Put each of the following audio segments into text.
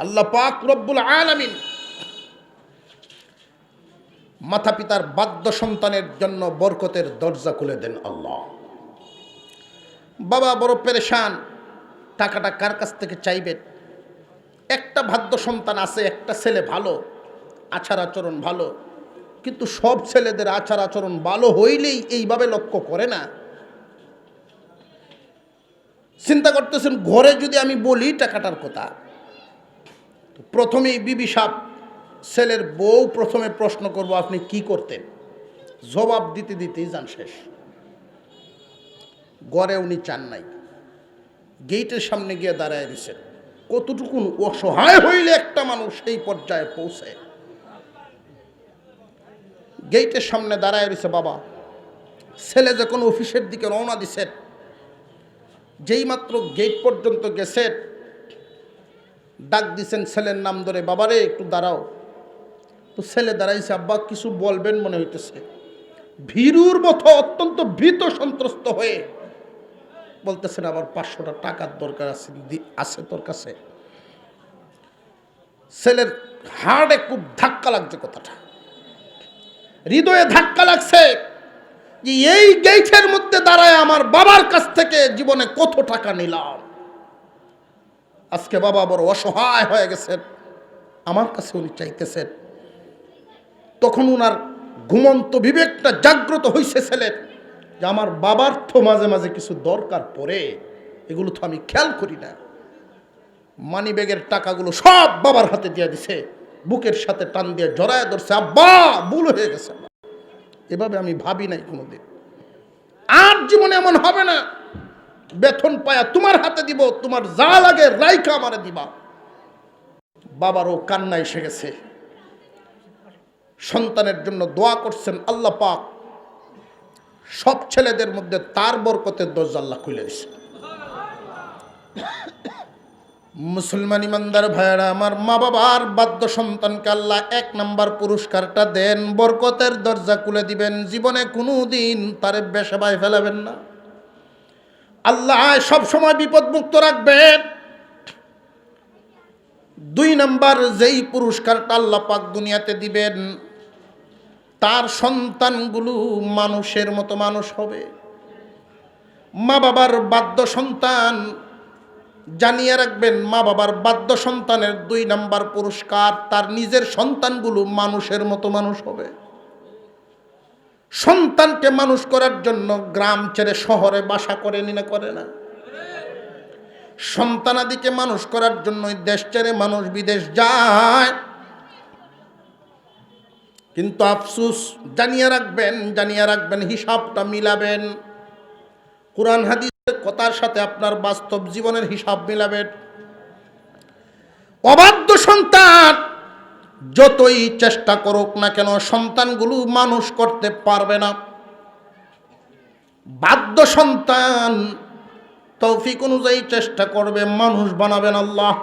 আল্লাহ পাক রব্বুল আলামিন মাতা পিতার বাদ্য সন্তানের জন্য বরকতের দরজা খুলে দেন আল্লাহ। বাবা বড় পেরেশান, টাকাটা কার কাছ থেকে চাইবেন একটা ভাদ্য সন্তান আছে, একটা ছেলে ভালো, আচার আচরণ ভালো, কিন্তু সব ছেলেদের আচার আচরণ ভালো হইলেই এইভাবে লক্ষ্য করে না। চিন্তা করতেছেন, ঘরে যদি আমি বলি টাকাটার কথা তো প্রথমেই বিবি সাপ ছেলের বউ প্রথমে প্রশ্ন করব, আপনি কি করতেন? জবাব দিতে দিতেই যান শেষ। গড়ে উনি চান নাই গেইটের সামনে গিয়ে দাঁড়ায় দিছেন কতটুকুন অসহায় হইলে একটা মানুষ সেই পর্যায়ে পৌঁছে? গেইটের সামনে দাঁড়ায় রয়েছে বাবা। ছেলে যখন অফিসের দিকে রওনা দিছেন যেই মাত্র গেট পর্যন্ত গেছেন ডাক দিছেন ছেলের নাম ধরে, বাবারে, একটু দাঁড়াও। তো ছেলে দাঁড়াইছে, আব্বা, কিছু বলবেন মনে হইতেছে। ভীরুর মতো অত্যন্ত ভীত সন্ত্রস্ত হয়ে বলতেছেন, আমার পাঁচশোটা টাকার দরকার আছে আছে তোর কাছে। ছেলের হার্টে খুব ধাক্কা লাগছে কথাটা। হৃদয়ে ধাক্কা লাগছে যে এই গেইটের মধ্যে দাঁড়ায় আমার বাবার কাছ থেকে জীবনে কত টাকা নিলাম। আজকে বাবা বড় অসহায় হয়ে গেছেন। আমার কাছে উনি চাইতেছেন। তখন উনার ঘুমন্ত বিবেকটা জাগ্রত হইছে ছেলের যে আমার বাবার তো মাঝে মাঝে কিছু দরকার পড়ে, এগুলো তো আমি খেয়াল করি না। মানি ব্যাগের টাকাগুলো সব বাবার হাতে দিয়ে দিছে। বুকের সাথে টান দিয়ে জড়ায় ধরছে, আব্বা, ভুল হয়ে গেছে। এভাবে আমি ভাবি নাই কোনোদিন। আর জীবনে এমন হবে না। বেতন পায়া তোমার হাতে দিব, তোমার যা লাগে রাইকা আমারে দিবা। বাবারও কান্না এসে গেছে। সন্তানের জন্য দোয়া করছেন আল্লাহ পাক। সব ছেলেদের মধ্যে তার বরকতের দরজা আল্লাহ খুলে দিছে। মুসলমান ইমানদার ভাইয়েরা, আমার মা বাবার বাদ্য সন্তানকে আল্লাহ এক নাম্বার পুরস্কারটা দেন। বরকতের দরজা খুলে দিবেন। জীবনে কোনো দিন তারে বেসাবায় ফেলাবেন না। আল্লাহ সব সময় বিপদ মুক্ত রাখবেন। দুই নাম্বার, যেই পুরস্কারটা আল্লাহ পাক দুনিয়াতে দিবেন, তার সন্তানগুলো মানুষের মতো মানুষ হবে। মা বাবার বাদ্য সন্তান জানিয়ে রাখবেন মা বাবার বাদ্য সন্তানের দুই নাম্বার পুরস্কার, তার নিজের সন্তানগুলো মানুষের মতো মানুষ হবে। সন্তানকে মানুষ করার জন্য গ্রাম ছেড়ে শহরে বাসা করে নিনে করে না। সন্তানাদিকে মানুষ করার জন্য দেশ ছেড়ে মানুষ বিদেশ যায়। কিন্তু আফসুস, জানিয়ে রাখবেন জানিয়ে রাখবেন, হিসাবটা মিলাবেন। কোরআন, হাদিসের কথার সাথে আপনার বাস্তব জীবনের হিসাব মিলাবেন। অবাধ্য সন্তান যতই চেষ্টা করুক না কেন, সন্তানগুলো মানুষ করতে পারবে না। বাধ্য সন্তান তৌফিক অনুযায়ী চেষ্টা করবে, মানুষ বানাবেন আল্লাহ।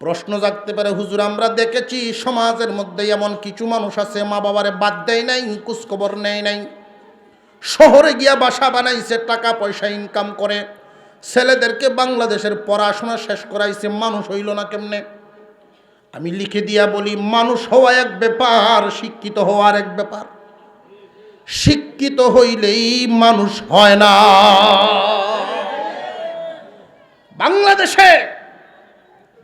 প্রশ্ন জাগতে পারে, হুজুর, আমরা দেখেছি সমাজের মধ্যে এমন কিছু মানুষ আছে মা বাবারে বাদ দেয় নাই কুচখবর নেয় নাই। শহরে গিয়া বাসা বানাইছে, টাকা পয়সা ইনকাম করে। ছেলেদেরকে বাংলাদেশের পড়াশোনা শেষ করাইছে, মানুষ হইল না কেমনে? আমি লিখে দিয়া বলি, মানুষ হওয়া এক ব্যাপার, শিক্ষিত হওয়ার এক ব্যাপার। শিক্ষিত হইলেই মানুষ হয় না। বাংলাদেশে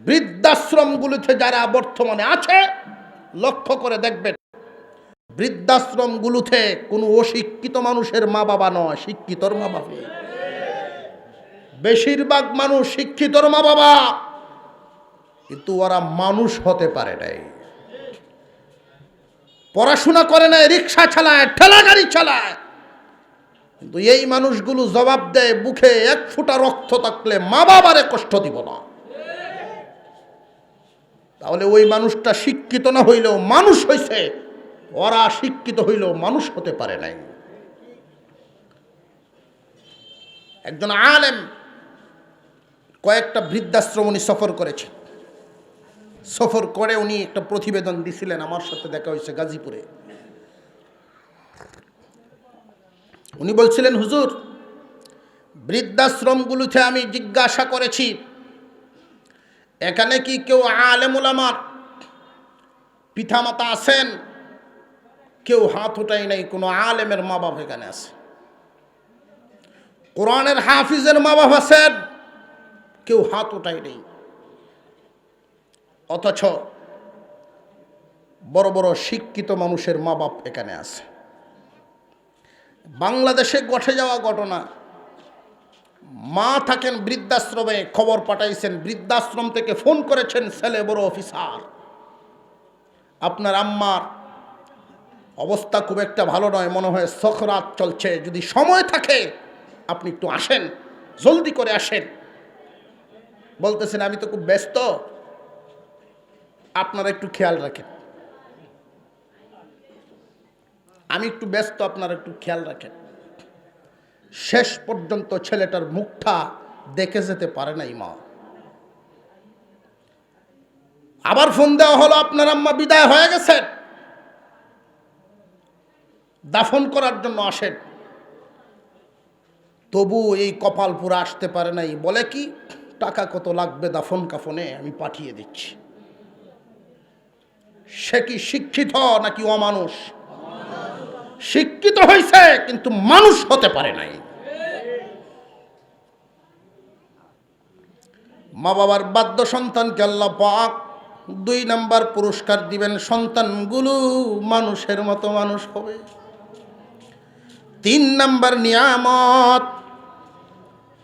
বৃদ্ধাশ্রমগুলিতে যারা বর্তমানে আছে, লক্ষ্য করে দেখবেন, বৃদ্ধাশ্রমগুলোতে কোনো অশিক্ষিত মানুষের মা বাবা নয়, শিক্ষিতর মা বাবা বেশিরভাগ মানুষ শিক্ষিতর মা বাবা কিন্তু ওরা মানুষ হতে পারে নাই। পড়াশোনা করে নাই, রিক্সা চালায়, ঠেলা গাড়ি চালায়। কিন্তু এই মানুষগুলো জবাব দেয় বুকে এক ফুটা রক্ত থাকলে মা বাবারে কষ্ট দিব না। তাহলে ওই মানুষটা শিক্ষিত না হইলেও মানুষ হইছে, ওরা শিক্ষিত হইলেও মানুষ হতে পারে নাই। একজন আলেম কয়েকটা বৃদ্ধাশ্রম উনি সফর করেছেন। সফর করে উনি একটা প্রতিবেদন দিছিলেন, আমার সাথে দেখা হয়েছে গাজীপুরে। উনি বলছিলেন, হুজুর, বৃদ্ধাশ্রমগুলোতে আমি জিজ্ঞাসা করেছি, এখানে কি কেউ আলেমুল আমার পিতামাতা আছেন? কেউ হাত উঠাই নাই, কোনো আলেমের মা বাপ এখানে আছে। কোরআনের হাফিজের মা বাপ আছেন? কেউ হাত উঠাই নেই। অথচ বড় বড় শিক্ষিত মানুষের মা বাপ এখানে আছে। বাংলাদেশে ঘটে যাওয়া ঘটনা, মা থাকেন বৃদ্ধাশ্রমে, খবর পাঠাইছেন, বৃদ্ধাশ্রম থেকে ফোন করেছেন ছেলে বড় অফিসার। আপনার আম্মার অবস্থা খুব একটা ভালো নয়, মনে হয় সখরাত চলছে। যদি সময় থাকে, আপনি একটু আসেন, জলদি করে আসেন। বলতেছেন, আমি তো খুব ব্যস্ত। আপনারা একটু খেয়াল রাখেন। আমি একটু ব্যস্ত, আপনারা একটু খেয়াল রাখেন। শেষ পর্যন্ত ছেলেটার মুখটা দেখে যেতে পারে নাই মা। আবার ফোন দেওয়া হলো, আপনার আম্মা বিদায় হয়ে গেছেন? দাফন করার জন্য আসেন। তবু এই কপাল পুরো আসতে পারে নাই। বলে কি, টাকা কত লাগবে দাফন কাফনে, আমি পাঠিয়ে দিচ্ছি। সে কি শিক্ষিত নাকি অমানুষ? শিক্ষিত হয়েছে কিন্তু মানুষ হতে পারে নাই। মা বাবার বাদ্য সন্তানকে আল্লাহ পাক দুই নাম্বার পুরস্কার দিবেন, সন্তানগুলো মানুষের মতো মানুষ হবে। তিন নাম্বার নিয়ামত,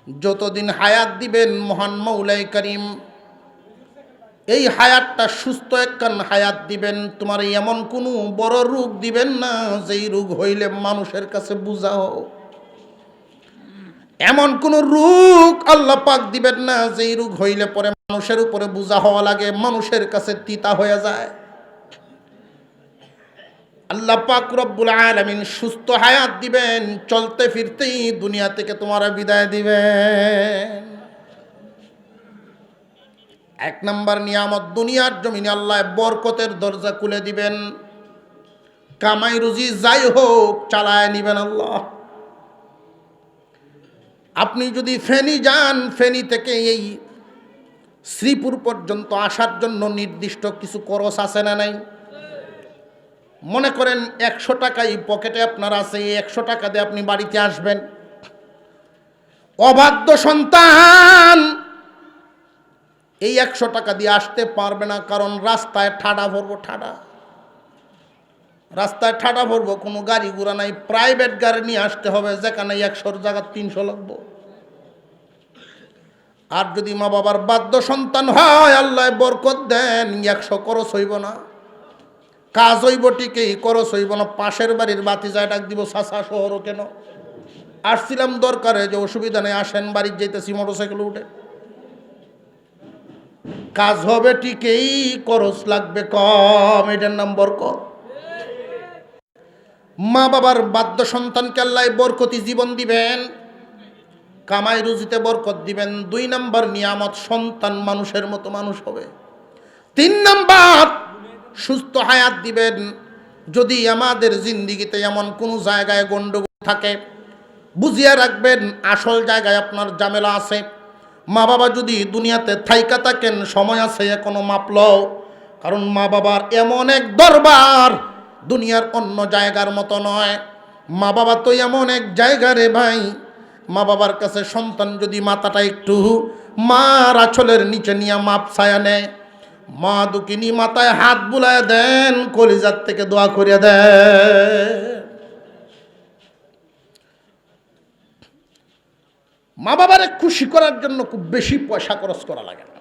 যতদিন হায়াত দিবেন মহান মৌলাই করিম এই হায়াতটা সুস্থ একখান হায়াত দিবেন, তোমার এমন কোনো বড় রোগ দিবেন না, যেই রোগ হইলে মানুষের কাছে বুঝাও। এমন কোন রোগ আল্লাহ পাক দিবেন না, যেই রোগ হইলে পরে মানুষের উপরে বোঝা হওয়া লাগে, মানুষের কাছে তিতা হয়ে যায়। আল্লাহ পাক রব্বুল আলামিন সুস্থ হায়াত দিবেন, চলতে ফিরতেই দুনিয়া থেকে তোমার বিদায় দিবেন। এক নম্বর নিয়ামত, দুনিয়ার জমিনে আল্লাহ বরকতের দরজা খুলে দিবেন। কামাই রুজি যাই হোক, চালায় নিবেন আল্লাহ। আপনি যদি ফেনি যান, ফেনি থেকে এই শ্রীপুর পর্যন্ত আসার জন্য নির্দিষ্ট কিছু খরচ আছে না নাই? মনে করেন একশো টাকাই পকেটে আপনার আছে, এই একশো টাকা দিয়ে আপনি বাড়িতে আসবেন। অবাধ্য সন্তান! এই একশো টাকা দিয়ে আসতে পারবে না, কারণ রাস্তায় ঠাডা ভরবো, ঠাডা। রাস্তায় ঠাডা ভরবো, কোনো গাড়ি ঘোড়া নাই প্রাইভেট গাড়ি নিয়ে আসতে হবে, যেখানে একশোর জায়গা তিনশো লাগবো। আর যদি মা বাবার বাদ্য সন্তান হয়, আল্লাহ বরকত দেন, একশো খরচ হইব না। কাজ হইব ঠিকই, খরচ হইব না। পাশের বাড়ির বাতি যায়, ডাক দিব সাসা শহরও কেন? আসছিলাম দরকারে, যে অসুবিধা নেই, আসেন বাড়ির যেতেছি মোটরসাইকেল উঠে। কাজ হবে ঠিকই, খরচ লাগবে কম। এটার নাম বরকত। মা বাবার বাদ্য সন্তানকে আল্লাহ বরকতি জীবন দিবেন, কামাই রুজিতে বরকত দিবেন। দুই নাম্বার নিয়ামত, সন্তান মানুষের মতো মানুষ হবে। তিন নাম্বার, সুস্থ হায়াত দিবেন। যদি আমাদের জিন্দিগিতে এমন কোনো জায়গায় গণ্ডগোল থাকে, বুঝিয়া রাখবেন, আসল জায়গায় আপনার জামেলা আছে। মা বাবা যদি দুনিয়াতে থাইকা থাকেন, সময় আছে এখনও মাপল। কারণ মা বাবার এমন এক দরবার, দুনিয়ার অন্য জায়গার মতো নয়। মা বাবা তো এমন এক জায়গা রে ভাই। মা বাবার কাছে সন্তান যদি মাথাটা একটু মার আছলের নিচে নিয়ে মাপ ছায়া নেয়। মা দুকিনি মাথায় হাত বুলায় দেন, কলিজার থেকে দোয়া করিয়া দেন মা বাবারে খুশি করার জন্য খুব বেশি পয়সা খরচ করা লাগে না।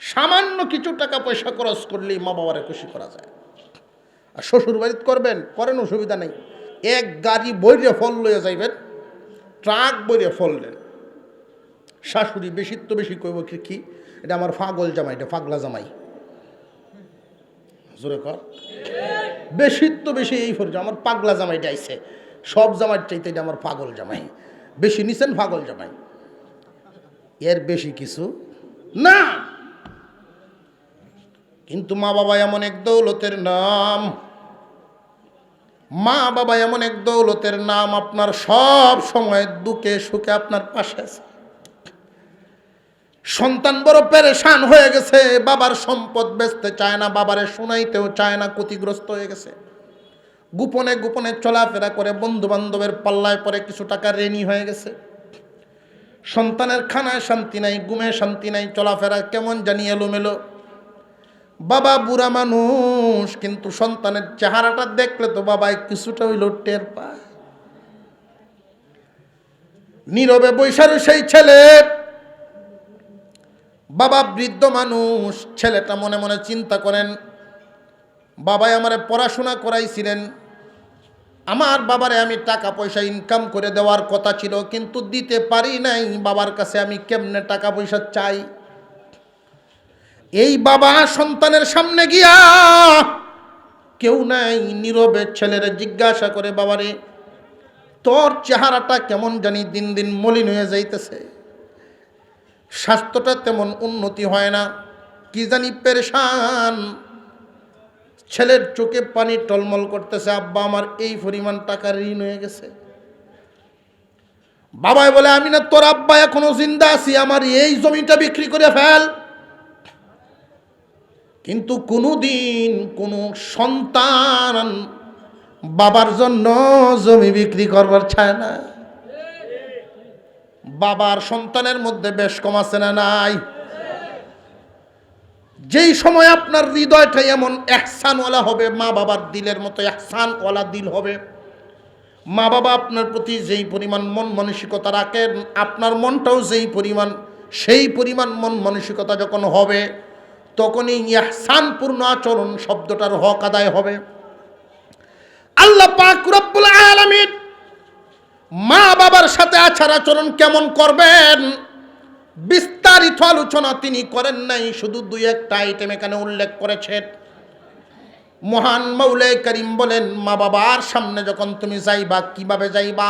সামান্য কিছু টাকা পয়সা খরচ করলেই মা বাবারে খুশি করা যায়। আর শ্বশুর বাড়িতে করবেন, করেন, অসুবিধা নেই। এক গাড়ি বইরে ফল লয়ে যাইবেন, ট্রাক বইরে ফল নেন। শাশুড়ি বেশি তো বেশি কইব কি কি? এটা আমার ফাগল জামাই, এটা পাগলা জামাই। জোরে কর। বেশি তো বেশি এই ফরজ, আমার পাগলা জামাইটা আইছে। সব জামাইয়ের চাইতে এটা আমার পাগল জামাই। বেশি নিছেন পাগল জামাই। এর বেশি কিছু না। কিন্তু মা বাবা এমন এক দৌলতের নাম। মা বাবা এমন এক দৌলতের নাম আপনার সব সময় দুঃখে সুখে আপনার পাশে আছে। সন্তান বড় পেরেশান হয়ে গেছে, বাবার সম্পদ বেচতে চায় না, বাবারে শোনাইতেও চায় না, ক্ষতিগ্রস্ত হয়ে গেছে। গোপনে গোপনে চলাফেরা করে বন্ধু বান্ধবের পাল্লায় পরে কিছু টাকা রেনি হয়ে গেছে। সন্তানের খানায় শান্তি নাই গুমে শান্তি নাই, চলাফেরা কেমন জানি এলোমেলো। বাবা বুড়া মানুষ, কিন্তু সন্তানের চেহারাটা দেখলে তো বাবাই কিছুটা হইল টের পায়। নীরবে বৈশার সেই ছেলে। বাবা বৃদ্ধ মানুষ, ছেলেটা মনে মনে চিন্তা করেন, বাবাই আমারে পড়াশোনা করাইছিলেন। আমার বাবারে আমি টাকা পয়সা ইনকাম করে দেওয়ার কথা ছিল, কিন্তু দিতে পারি নাই। বাবার কাছে আমি কেমনে টাকা পয়সা চাই? এই বাবা সন্তানের সামনে গিয়া কেউ নাই, নীরবে ছেলেরে জিজ্ঞাসা করে, বাবারে, তোর চেহারাটা কেমন জানি দিন দিন মলিন হয়ে যাইতেছে। স্বাস্থ্যটা তেমন উন্নতি হয় না। কি জানি পেরেশান। ছেলের চোখে পানি টলমল করতেছে, আব্বা, আমার এই পরিমাণ টাকার ঋণ হয়ে গেছে। বাবাই বলে, আমি না, তোর আব্বা এখনও জিন্দা আছি, আমার এই জমিটা বিক্রি করে ফেল। কিন্তু কোনোদিন কোনো সন্তান বাবার জন্য জমি বিক্রি করবার চায় না। বাবার সন্তানের মধ্যে বেশ কম আছে না নাই? যেই সময় আপনার হৃদয়টা এমন একসানওয়ালা হবে, মা বাবার দিলের মতো একসানওয়ালা দিল হবে, মা বাবা আপনার প্রতি যেই পরিমাণ মন মানসিকতা রাখেন, আপনার মনটাও যেই পরিমাণ, সেই পরিমাণ মন মানসিকতা যখন হবে, তখনই ইহসানপূর্ণ আচরণ শব্দটার হক আদায় হবে। আল্লাহ পাক রব্বুল মা বাবার সাথে আচার আচরণ কেমন করবেন? বিস্তারিত আলোচনা তিনি করেন নাই, শুধু দুই একটা আইটেম এখানে উল্লেখ করেছেন। মহান মৌলে করিম বলেন, মা বাবার সামনে যখন তুমি যাইবা, কীভাবে যাইবা?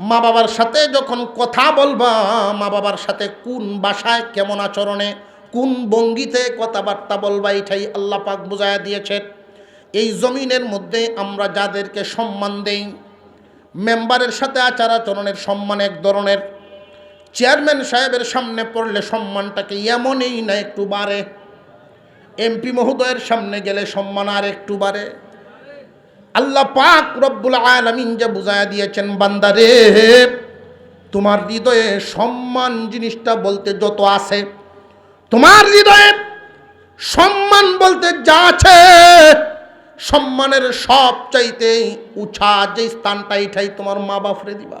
মা বাবার সাথে যখন কথা বলবা, মা বাবার সাথে কোন বাসায়, কেমন আচরণে, কোন ভঙ্গিতে কথাবার্তা বলবা, এটাই আল্লাহ পাক বুঝাইয়া দিয়েছেন। এই জমিনের মধ্যে আমরা যাদেরকে সম্মান দেই, মেম্বারের সাথে আচার আচরণের সম্মান এক ধরনের চেয়ারম্যান সাহেবের সামনে পড়লে সম্মানটাকে এমনই না একটু বাড়ে। এমপি মহোদয়ের সামনে গেলে সম্মান আর একটু বাড়ে। আল্লাহ পাক রব্বুল আলমিন যে বুঝাইয়া দিয়েছেন বান্দারে তোমার হৃদয়ে সম্মান জিনিসটা বলতে যত আছে, তোমার হৃদয়ে সম্মান বলতে যা আছে, সম্মানের সব চাইতে উঁচা যে স্থানটা, এটাই তোমার মা বাপরে দিবা।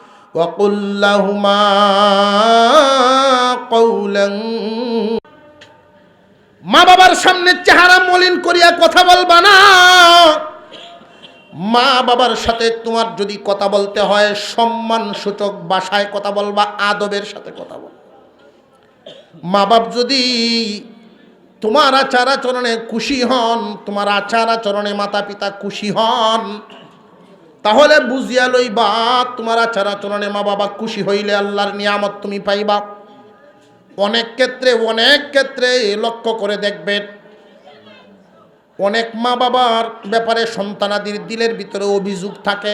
وقل لهما قولا মা বাবার সামনে চেহারা মলিন করিয়া কথা বলবা না মা বাবার সাথে তোমার যদি কথা বলতে হয় সম্মান সূচক ভাষায় কথা বলবা আদবের সাথে কথা বল মা বাপ যদি তোমার আচার আচরণে খুশি হন তোমার আচার আচরণে মাতা পিতা খুশি হন তাহলে বুঝিয়া লইবা, তোমার আচার আচরণে মা বাবা খুশি হইলে আল্লাহর নিয়ামত তুমি পাইবা। অনেক ক্ষেত্রে অনেক ক্ষেত্রে লক্ষ্য করে দেখবেন, অনেক মা বাবার ব্যাপারে সন্তানাদির দিলের ভিতরে অভিযোগ থাকে।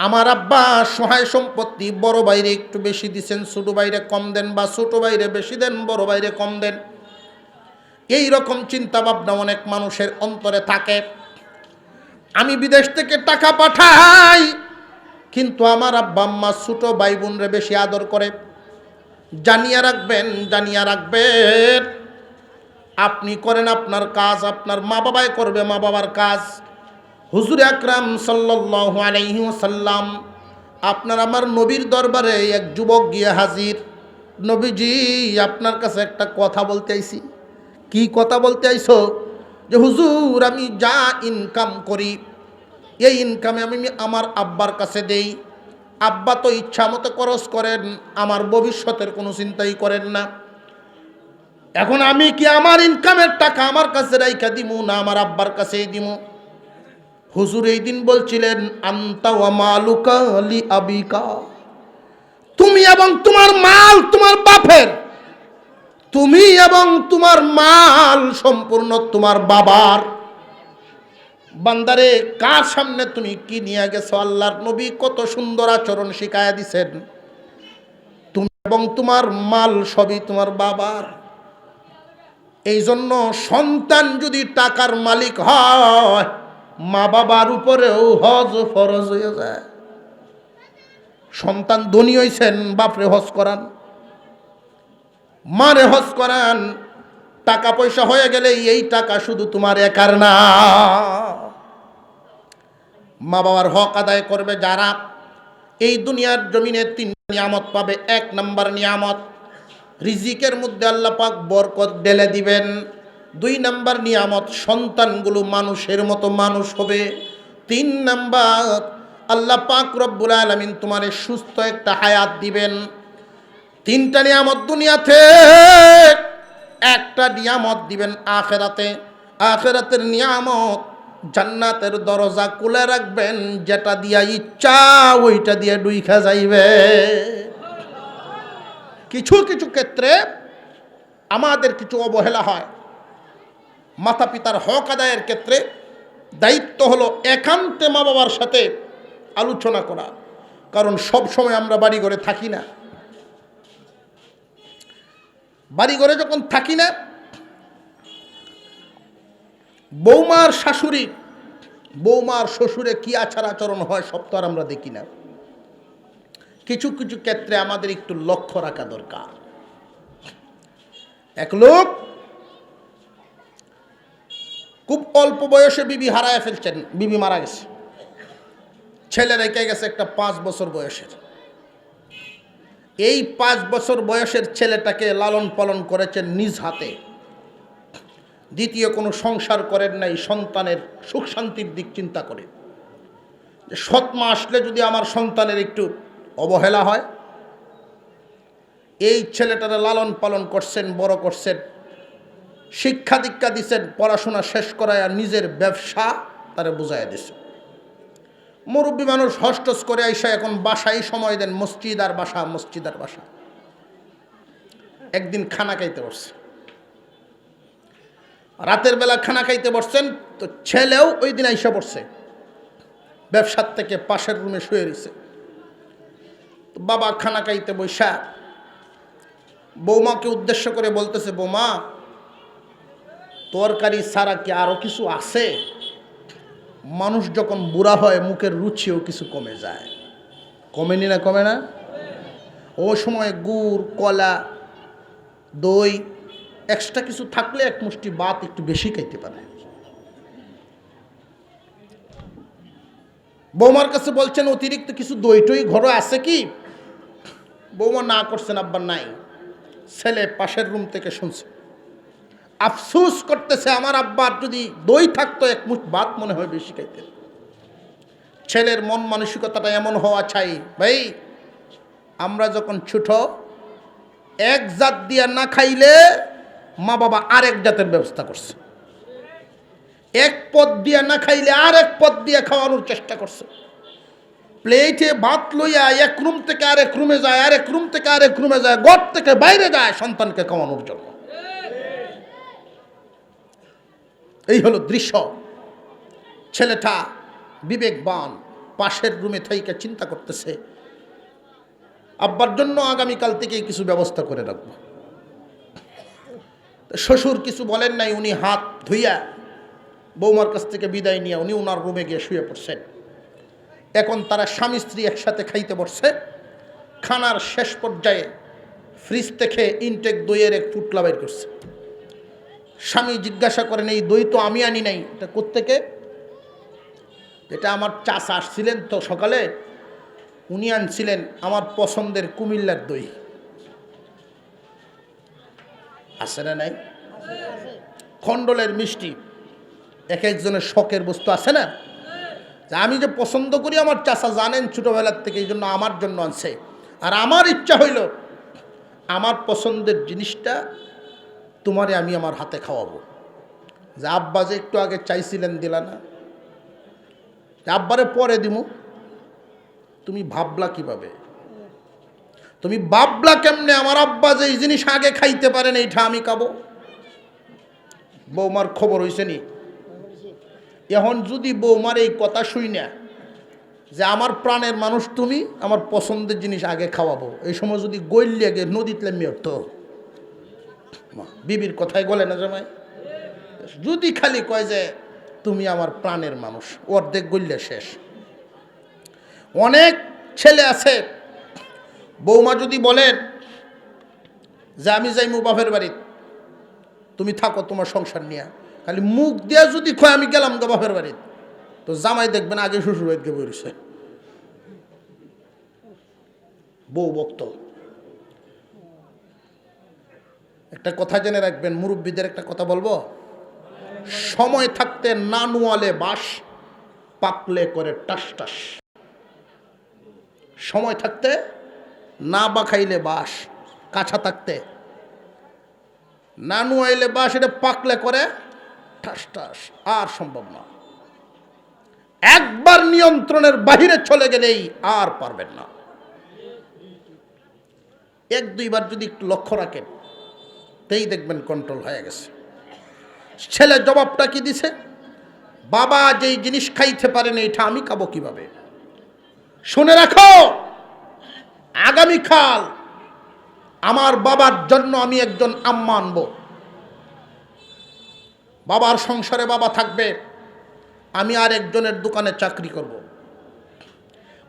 আমার আব্বা সহায় সম্পত্তি বড় বাইরে একটু বেশি দিছেন, ছোটো বাইরে কম দেন বা ছোটো বাইরে বেশি দেন, বড় বাইরে কম দেন। এই রকম চিন্তা ভাবনা অনেক মানুষের অন্তরে থাকে। আমি বিদেশ থেকে টাকা পাঠাই। কিন্তু আমার আব্বা আম্মা ছোটো ভাই বোনরে বেশি আদর করে। জানিয়া রাখবেন জানিয়া রাখবেন, আপনি করেন আপনার কাজ, আপনার মা বাবাই করবে মা বাবার কাজ। হুজুর আকরাম সাল্লাল্লাহু আলাইহি ওয়াসাল্লাম, আপনার আমার নবীর দরবারে এক যুবক গিয়ে হাজির। নবীজি, আপনার কাছে একটা কথা বলতে আইছি। কি কথা বলতে আইছো? যে, হুজুর, আমি যা ইনকাম করি, এই ইনকামে আমি আমার আব্বার কাছে দেই। আব্বা তো ইচ্ছা মতো খরচ করেন, আমার ভবিষ্যতের কোনো চিন্তাই করেন না। এখন আমি কি আমার ইনকামের টাকা আমার কাছে রাইখা দিমু, না আমার আব্বার কাছেই দিমু? হুজুর এই দিন বলছিলেন, আন্তা মালুকা আবিকা। তুমি এবং তোমার মাল তোমার বাপের তুমি এবং তোমার মাল সম্পূর্ণ তোমার বাবার। বান্দারে, কার সামনে তুমি কি নিয়ে গেছো? আল্লাহর নবী কত সুন্দর আচরণ শিখায়া দিছেন। তুমি এবং তোমার মাল সবই তোমার বাবার। এই জন্য সন্তান যদি টাকার মালিক হয়, মা বাবার উপরেও হজ ফরজ হয়ে যায়। সন্তান ধনী হয়েছেন বাপরে হজ করান। মারে হজ করান, টাকা পয়সা হয়ে গেলে এই টাকা শুধু তোমার একার না। মা বাবার হক আদায় করবে যারা, এই দুনিয়ার জমিনে তিন নিয়ামত পাবে, এক নাম্বার নিয়ামত, রিজিকের মধ্যে আল্লাহ পাক বরকত ঢেলে দিবেন। দুই নাম্বার নিয়ামত, সন্তানগুলো মানুষের মতো মানুষ হবে। তিন নাম্বার, আল্লাহ পাক রব্বুল আলমিন তোমারে সুস্থ একটা হায়াত দিবেন। তিনটা নিয়ামত দুনিয়াতে। একটা নিয়ামত দিবেন আখেরাতে। আখেরাতের নিয়ামত জান্নাতের দরজা খুলে রাখবেন, যেটা দিয়া ইচ্ছা ওইটা দিয়ে ডুইখা যাইবে। কিছু কিছু ক্ষেত্রে আমাদের কিছু অবহেলা হয়। মাতা পিতার হক আদায়ের ক্ষেত্রে দায়িত্ব হলো একান্তে মা বাবার সাথে আলোচনা করা। কারণ সব সময় আমরা বাড়ি ঘরে থাকি না। বাড়ি ঘরে যখন থাকি না, বৌমার শাশুড়ি, বৌমার শ্বশুরে কি আচার আচরণ হয় সব তো আর আমরা দেখি না। কিছু কিছু ক্ষেত্রে আমাদের একটু লক্ষ্য রাখা দরকার। এক লোক খুব অল্প বয়সে বিবি হারায় ফেলছেন, বিবি মারা গেছে। ছেলে রেখে গেছে একটা পাঁচ বছর বয়সের। এই পাঁচ বছর বয়সের ছেলেটাকে লালন পালন করেছেন নিজ হাতে। দ্বিতীয় কোনো সংসার করেন নাই, সন্তানের সুখ শান্তির দিক চিন্তা করে। যে সৎমা আসলে যদি আমার সন্তানের একটু অবহেলা হয়, এই ছেলেটারা লালন পালন করছেন, বড় করছেন, শিক্ষা দীক্ষা দিচ্ছেন পড়াশোনা শেষ করায় আর নিজের ব্যবসা তারা বুঝাই দিছে। মুরব্বী মানুষ হস্টস করে আইসা এখন বাসায় সময় দেন, মসজিদ আর বাসা, মসজিদ আর বাসা। একদিন খানা খাইতে বসছে। রাতের বেলা খানা খাইতে বসছেন, তো ছেলেও ওই দিন আইসা পড়ছে। ব্যবসার থেকে পাশের রুমে শুয়ে রয়েছে বাবা খানা খাইতে বৈশা বৌমাকে উদ্দেশ্য করে বলতেছে, বৌমা, তরকারি ছাড়া কি আরও কিছু আছে? মানুষ যখন বুড়া হয়, মুখের রুচিও কিছু কমে যায়। কমেনি না কমে না? ও সময় গুড়, কলা, দই এক্সট্রা কিছু থাকলে এক মুষ্টি বাত একটু বেশি খাইতে পারে। বৌমার কাছে বলছেন, অতিরিক্ত কিছু দই টই ঘরে আছে কি? বৌমা, না করছেন আব্বার নাই। ছেলে পাশের রুম থেকে শুনছে। আফসুস করতেছে, আমার আব্বার যদি দই থাকতো, এক মুঠ ভাত মনে হয় বেশি খাইতে ছেলের মন মানসিকতাটা এমন হওয়া চাই ভাই, আমরা যখন ছোট, এক জাত দিয়া না খাইলে মা বাবা আরেক জাতের ব্যবস্থা করছে। এক পদ দিয়া না খাইলে আর এক পদ দিয়ে খাওয়ানোর চেষ্টা করছে। প্লেটে ভাত লইয়া এক রুম থেকে আরেক রুমে যায়, আরেক রুম থেকে আরেক রুমে যায়, ঘর থেকে বাইরে যায় সন্তানকে খাওয়ানোর জন্য। এই হলো দৃশ্য। ছেলেটা বিবেকবান, পাশের রুমে থাইকে চিন্তা করতেছে, আব্বার জন্য আগামীকাল থেকেই কিছু ব্যবস্থা করে রাখব। শ্বশুর কিছু বলেন নাই, উনি হাত ধুইয়া বৌমার কাছ থেকে বিদায় নিয়ে উনি ওনার রুমে গিয়ে শুয়ে পড়ছেন। এখন তারা স্বামী স্ত্রী একসাথে খাইতে বসছে। খানার শেষ পর্যায়ে ফ্রিজ থেকে ইনটেক দইয়ের এক ফুটলা বের করছে। স্বামী জিজ্ঞাসা করেন, এই দই তো আমি আনি নাই। এটা কোত্থেকে? এটা আমার চাষ আসছিলেন তো সকালে। উনি আনছিলেন আমার পছন্দের কুমিল্লার দই। আছে না নাই? খণ্ডলের মিষ্টি। এক একজনের শখের বস্তু আছে না? আমি যে পছন্দ করি আমার চাষা জানেন ছোটোবেলার থেকে, এই জন্য আমার জন্য আনছে। আর আমার ইচ্ছা হইল, আমার পছন্দের জিনিসটা তোমারে আমি আমার হাতে খাওয়াবো। যে আব্বা যে একটু আগে চাইছিলেন দিলা না। আব্বারে পরে দিমু। তুমি ভাবলা কীভাবে? তুমি ভাবলা কেমনে আমার আব্বা যে এই জিনিস আগে খাইতে পারেন এইটা আমি খাব? বৌমার খবর হয়েছে নি? এখন যদি বৌমার এই কথা শুই না যে আমার প্রাণের মানুষ তুমি, আমার পছন্দের জিনিস আগে খাওয়াবো। এই সময় যদি গইলে আগে নদীতে মেয়ত বিবির কথাই বলে না জামাই। যদি খালি কয় যে, তুমি আমার প্রাণের মানুষ, অর্ধেক গইলে শেষ। অনেক ছেলে আছে, বৌমা যদি বলেন যে, আমি যাই বাপের বাড়ি, তুমি থাকো তোমার সংসার নিয়ে। খালি মুখ দিয়া যদি কয়, আমি গেলাম গো বাপের বাড়ি, তো জামাই দেখবেন আগে শ্বশুর বাড়িতে বউ বক্ত একটা কথা জেনে রাখবেন, মুরব্বীদের একটা কথা বলব। সময় থাকতে না নুয়ালে বাস পাকলে করে টাস টাস। সময় থাকতে না বা খাইলে বাস কাছা থাকতে। না নুয়াইলে বাস এটা পাকলে করে ঠাস ঠাস আর সম্ভব না। একবার নিয়ন্ত্রণের বাহিরে চলে গেলেই আর পারবেন না। এক দুইবার যদি একটু লক্ষ্য রাখেন তেই দেখবেন কন্ট্রোল হয়ে গেছে। ছেলে জবাবটা কি দিছে? বাবা যেই জিনিস খাইতে পারেন, এইটা আমি খাব কীভাবে? শুনে রাখো আগামীকাল আমার বাবার জন্য আমি একজন আম্মা আনব। বাবার সংসারে বাবা থাকবে, আমি আর একজনের দোকানে চাকরি করব।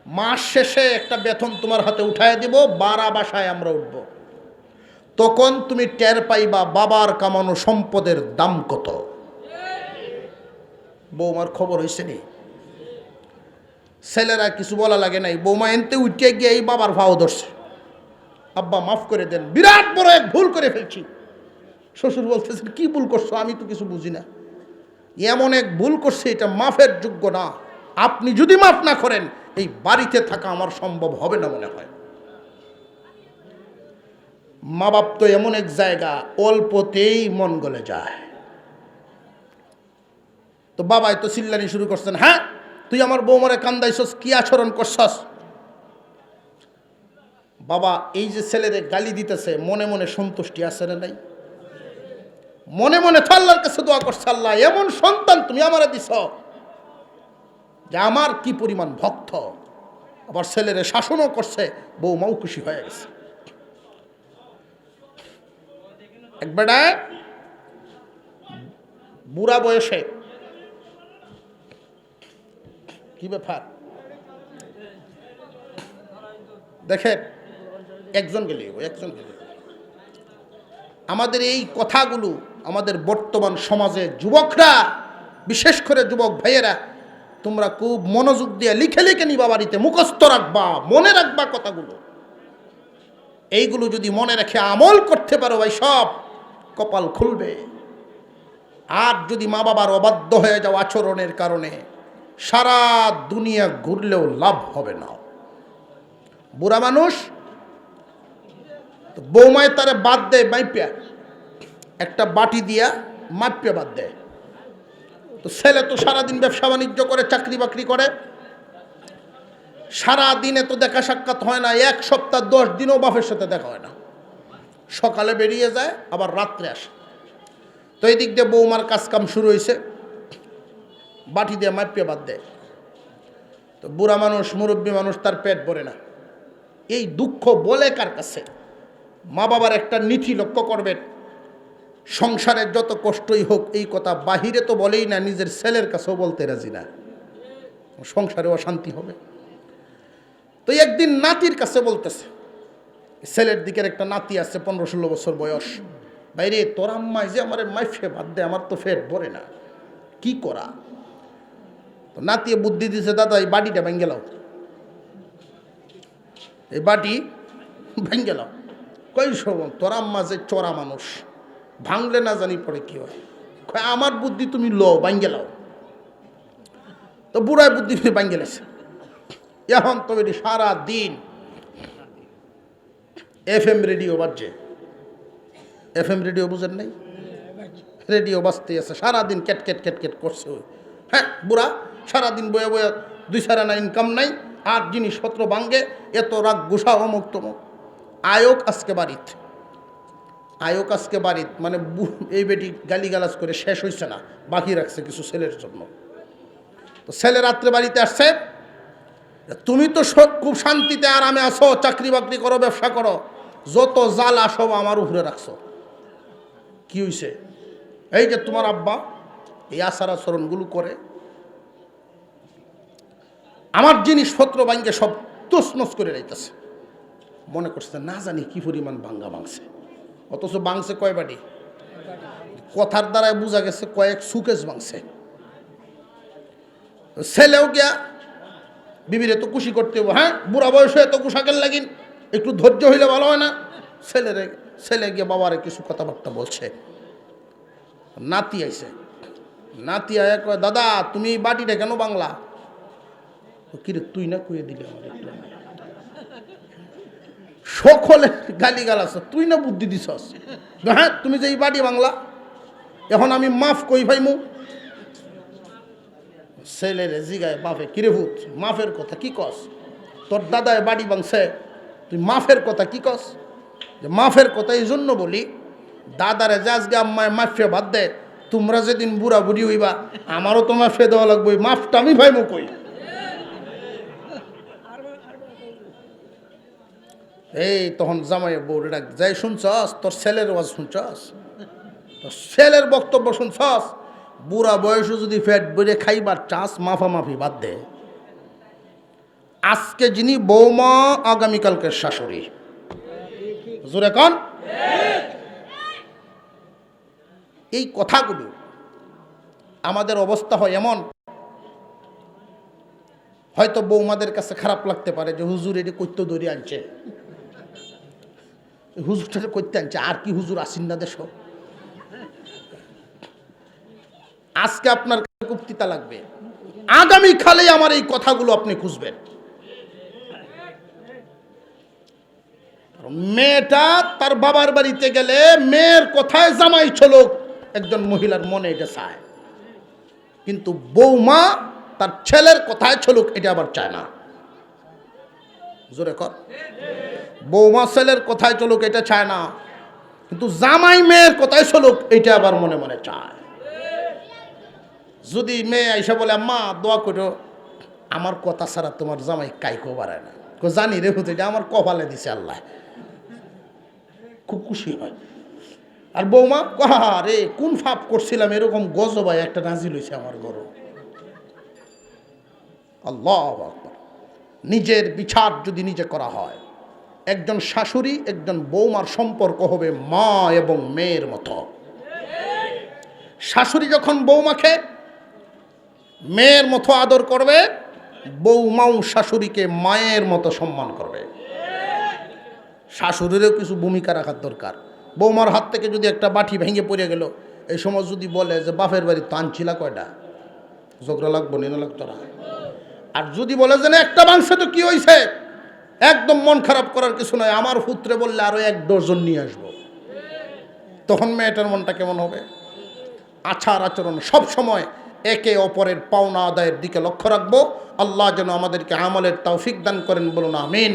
মাস শেষে একটা বেতন তোমার হাতে উঠায় দিব, বারা বাসায় আমরা উঠব। তখন তুমি টের পাইবা বাবার কামানো সম্পদের দাম কত। বৌমার খবর হয়েছে নি? ছেলেরা কিছু বলা লাগে নাই। বৌমা এনতে উঠে গিয়ে এই বাবার ভাও ধরছে। আব্বা, মাফ করে দেন, বিরাট বড় এক ভুল করে ফেলছি। শ্বশুর বলতেছেন, কি ভুল করছ? আমি তো কিছু বুঝি না। এমন এক ভুল করছে, এটা মাফের যোগ্য না। আপনি যদি মাফ না করেন, এই বাড়িতে থাকা আমার সম্ভব হবে না মনে হয়। মা বাপ তো এমন এক জায়গা, অল্পতেই মন গলে যায়। তো বাবাই তো চিল্লানি শুরু করছেন হ্যাঁ তুই আমার বৌমারে কান্দাইছস, কি আচরণ করছস? বাবা এই যে ছেলেরে গালি দিতেছে, মনে মনে সন্তুষ্টি আছে না নাই? মনে মনে তো কাছে দোয়া করছে, আল্লাহ, এমন সন্তান তুমি আমারে দিছ যে আমার কি পরিমাণ ভক্ত? আবার ছেলেরে শাসনও করছে বৌমাও খুশি হয়ে গেছে। এক বেটায় বুড়া বয়সে। কি ব্যাপার? দেখেন, একজন গেলে একজন গেলে আমাদের এই কথাগুলো আমাদের বর্তমান সমাজে যুবকরা, বিশেষ করে যুবক ভাইয়েরা, তোমরা খুব মনোযোগ দিয়ে লিখে লিখে নিবা বাড়িতে, মুখস্থ রাখবা, মনে রাখবা কথাগুলো। এইগুলো যদি মনে রেখে আমল করতে পারো ভাই সব কপাল খুলবে। আর যদি মা বাবার অবাধ্য হয়ে যাও আচরণের কারণে, সারা দুনিয়া ঘুরলেও লাভ হবে না। বুড়া মানুষ বৌমায় তারে বাদ দেয় মাইপিয়া একটা বাটি দিয়া মাপিয়া বাদ দেয় তো ছেলে তো সারাদিন ব্যবসা বাণিজ্য করে, চাকরি বাকরি করে। সারা দিনে তো দেখা সাক্ষাৎ হয় না, এক সপ্তাহ দশ দিনও বাপের সাথে দেখা হয় না। সকালে বেরিয়ে যায়, আবার রাত্রে আসে। তো এই দিক দিয়ে বৌমার কাজ কাম শুরু হয়েছে। বাটি দিয়ে মাপিয়া বাদ দেয়। তো বুড়া মানুষ, মুরব্বী মানুষ তার পেট ভরে না। এই দুঃখ বলে কার কাছে? মা বাবার একটা নীতি লক্ষ্য করবেন। সংসারের যত কষ্টই হোক, এই কথা বাহিরে তো বলেই না, নিজের ছেলের কাছেও বলতে রাজি না। সংসারে অশান্তি হবে। তো একদিন নাতির কাছে বলতেছে ছেলের দিকের একটা নাতি আছে, পনেরো ষোলো বছর বয়স। বাইরে, তোর আম্মাই যে আমার মাইফে বাদ দে আমার তো ফেট ভরে না। কি করা? তো নাতিয়ে বুদ্ধি দিছে, দাদা, এই বাটিটা ভেঙে গেলাও এই বাটি ভেঙে গেলাম কই শোন তোর আম্মা যে চড়া মানুষ, ভাঙলে না জানি পরে কি হয়? আমার বুদ্ধি তুমি লো ভাঙ্গে লাও তো বুড়ায় বুদ্ধি ভাঙ্গে লেছে। এখন তো সারা দিন এফ এম রেডিও বাজছে। এফ এম রেডিও বুঝেন নাই? রেডিও বাজতে আছে। সারাদিন ক্যাট ক্যাট ক্যাট ক্যাট করছে ওই। হ্যাঁ বুড়া, সারাদিন বয়ে বয়ে দুই সারা না ইনকাম নাই, আর জিনিসপত্র ভাঙ্গে, এত রাগ গুসা অমুক তমুক। আয়োগ আজকে বাড়িতে। আয়োগ আজকে বাড়িত। মানে এই বেটি গালিগালাজ করে শেষ হয়েছে না। বাকি রাখছে কিছু ছেলের জন্য। তো ছেলে রাত্রে বাড়িতে আসছে। তুমি তো খুব শান্তিতে আরামে আসো চাকরি বাকরি করো, ব্যবসা করো। যত জাল আসো আমার উপরে রাখছো। কি হয়েছে এই যে তোমার আব্বা, এই আচার আচরণগুলো করে, আমার জিনিসপত্র ভাঙ্গে সব তসনস করে রাইতেছে। মনে করছে না জানি কি পরিমাণ ভাঙ্গা ভাঙছে। অথচ ভাঙছে কয় বাটি? কথার দ্বারাই বোঝা গেছে কয়েক সুকেশ ভাঙছে। ছেলেও গিয়া বিবিরে তো খুশি করতে হ্যাঁ? বুড়া বয়সে এত কুশাকের লাগিন। একটু ধৈর্য হইলে ভালো হয় না। ছেলেরে, ছেলে গিয়ে বাবারে কিছু কথাবার্তা বলছে। নাতি আইছে। নাতি আয়া কয়, দাদা, তুমি বাটিটা কেন বাংলা কিরে, তুই না কুয়ে দিলি আমার একটু সকলে গালি গাল গালাস তুই না বুদ্ধি দিছস? হ্যাঁ তুমি যে এই বাটি বাংলা এখন আমি মাফ কই ভাই ভাইমু? ছেলের জিগায়, বাপে, কিরে ভূত, মাফের কথা কি কস? তোর দাদায় বাড়ি বাংছে তুই মাফের কথা কি কস? যে মাফের কথা এই জন্য বলি, দাদারে যাজগে আম্মায়, মাফে বাদ দে, তোমরা যেদিন বুড়া বুড়ি হইবা, আমারও তো মাফে দেওয়া লাগবে মাফটা আমি ভাইমু কই? এই তখন জামাই বউরে ডাক, যাই শুনছস, তোর ছেলের ওয়াজ শুনছস? তোর ছেলের বক্তব্য শুনছস? বুড়া বয়সে যদি ফ্যাট বেড়ে খাইবার চাস মাফামাফি বাদ দে। আজকে যিনি বৌমা আগামীকালকের শাশুড়ি। জোরে কন। এই কথাগুলো আমাদের অবস্থা হয় এমন। হয়তো বৌমাদের কাছে খারাপ লাগতে পারে যে হুজুর এটি কৈত্য দড়ি আনছে। হুজুরটা করতে আনছে, আর কি হুজুর আসিন না দেশ। আজকে আপনার কাছে খুব তিতা লাগবে। আগামী খালে আমার এই কথাগুলো আপনি খুঁজবেন। মেয়েটা তার বাবার বাড়িতে গেলে মেয়ের কথায় জামাই চলুক, একজন মহিলার মনে এটা চায়। কিন্তু বৌমা তার ছেলের কথায় চলুক, এটা আবার চায় না। জোরে কর। বৌমা ছেলের কথায় চলুক, এটা চায় না। কিন্তু জামাই মেয়ের কথায় চলুক, এটা আবার মনে মনে চায়। যদি মেয়ে আইসা বলে মা দোয়া করো, আমার কথা ছাড়া তোমার জামাই কাইকো বাড়ায় না। জানি রে হতে আমার কপালে দিছে আল্লাহ। খুব খুশি হয়। আর বৌমা রে কোন ফাপ করছিলাম, এরকম গজবাই একটা নাজিল হয়েছে আমার গরু আল্লাহ আকবার। নিজের বিচার যদি নিজে করা হয়, একজন শাশুড়ি, একজন বৌমার সম্পর্ক হবে মা এবং মেয়ের মতো। শাশুড়ি যখন বৌমাকে মেয়ের মতো আদর করবে, বৌমাও শাশুড়িকে মায়ের মতো সম্মান করবে। শাশুড়িরও কিছু ভূমিকা রাখার দরকার। বৌমার হাত থেকে যদি একটা বাটি ভেঙে পড়ে গেল, এই সময় যদি বলে যে বাপের বাড়ি তানছিলা কয়টা? ঝগড়া লাগবো নিনা লাগতো না। আর যদি বলে যে না, একটা মাংস তো কি হয়েছে একদম মন খারাপ করার কিছু নয় আমার পুত্রে বললে আরও এক ডজন নিয়ে আসব। তখন মেয়েটার মনটা কেমন হবে? আচার আচরণ সব সময় একে অপরের পাওনা আদায়ের দিকে লক্ষ্য রাখব। আল্লাহ যেন আমাদেরকে আমলের তৌফিক দান করেন, বলুন আমিন।